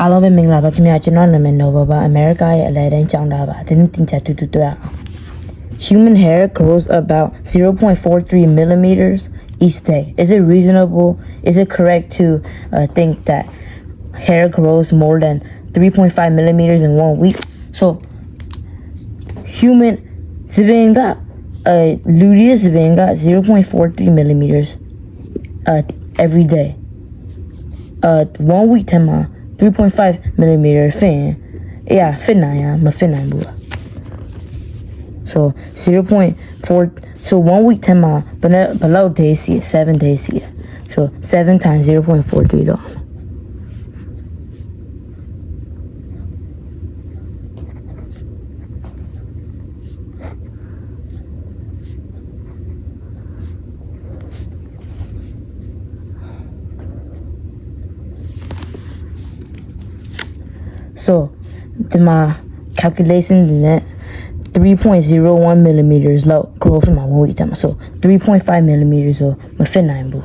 အားလုံးပဲမင်္ဂလာပါခင်ဗျာကျွန်တော်နာမည် Nova ပါအမေရိကရဲ့အလဲတန်းကျောင်းသားပါဒီနေ့တင်ချာတူတူတွေ့အောင် Human hair grows about 0.43 millimeters each day. Is it reasonable? Is it correct to uh, think that hair grows more than 3.5 millimeters in one week? So, human စပင်ကအဲလူတွေရဲ့စပင်က0.43 millimeters uh, every day. uh one week ထဲမှာ 3.5 millimeter fin. Yeah, fin 9, yeah, my fin 9 bula. So 0.4 so one week 10 mile, but below day see seven days see. So seven times 0.43 dollars. So my calculation in that 3.01 millimeters low growth in my movie time. So 3.5 millimeters or my fit nine boo.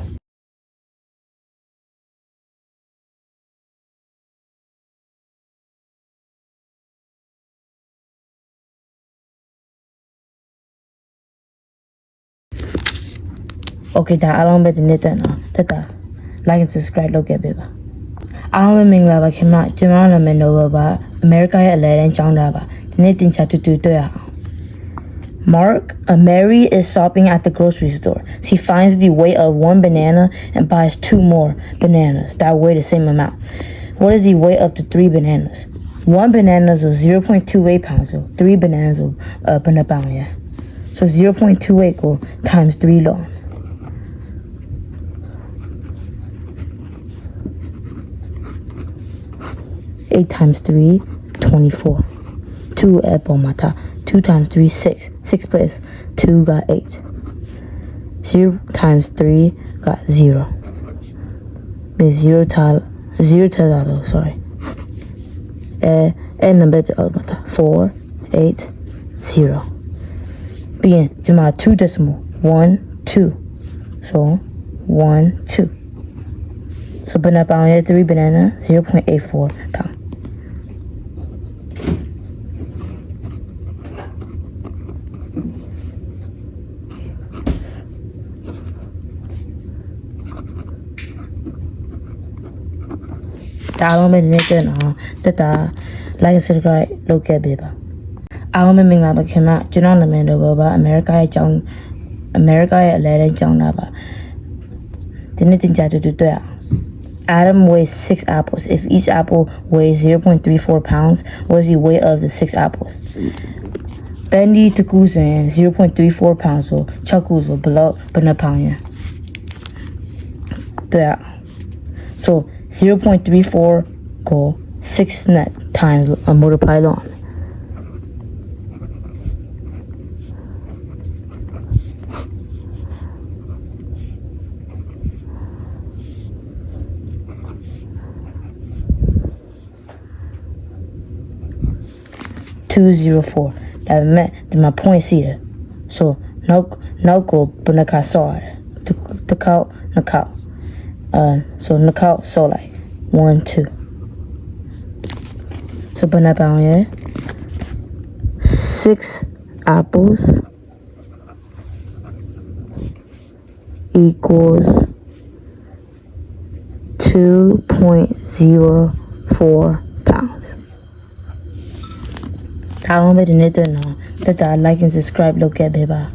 Okay, that along better than that. Tata, like and subscribe, look at baby. အားလုံးပဲမင်္ဂလာပါခင်ဗျကျွန်တော်နာမည် Nova ပါအမေရိကရဲ့အလဲတန်းကျောင်းသားပါဒီနေ့တင်ချာတူတူတွေ့ရအောင် Mark, uh, Mary is shopping at the grocery store. She finds the weight of one banana and buys two more bananas that weigh the same amount. What is the weight of the three bananas? One banana is 0.28 pounds, so three bananas will uh, banana pound, yeah. So 0.28 go times three long. Eight times three, 24. Two apple mata. Two times three, six. Six plus two got eight. Zero times three got zero. Means zero tal zero tal sorry. And number the other mata. Four, eight, zero. Begin. Jama two decimal. One, two. So one, two. So banana pound three banana, zero point eight four pound. ။ အားလုံးပဲဒီနေ့တက်နော်တက်တာ like and subscribe လုပ်ခဲ့ပေးပါ။အားလုံးပဲမင်္ဂလာပါခင်ဗျ။ကျွန်တော်နာမည်တော့ပါအမေရိကရဲ့အကြောင်းအမေရိကရဲ့အလဲတိုင်းကျောင်းသားပါ။ဒီနေ့တင်ကြတူတူတွေ့အောင် Adam weighs six apples. If each apple weighs 0.34 pounds, what is the weight of the six apples? Bendy to Guzan 0.34 pounds or Chuckles or below but not pound yeah. There. So 0.34 go 6 net times a multiply on. Two zero four. That meant that my point see So no no go but ka saw it. The the cow na cow. Uh, so knockout, so like one, two. So banana banana. Six apples equals 2.04 pounds. I don't know if you need to know. That like and subscribe. Look at baby.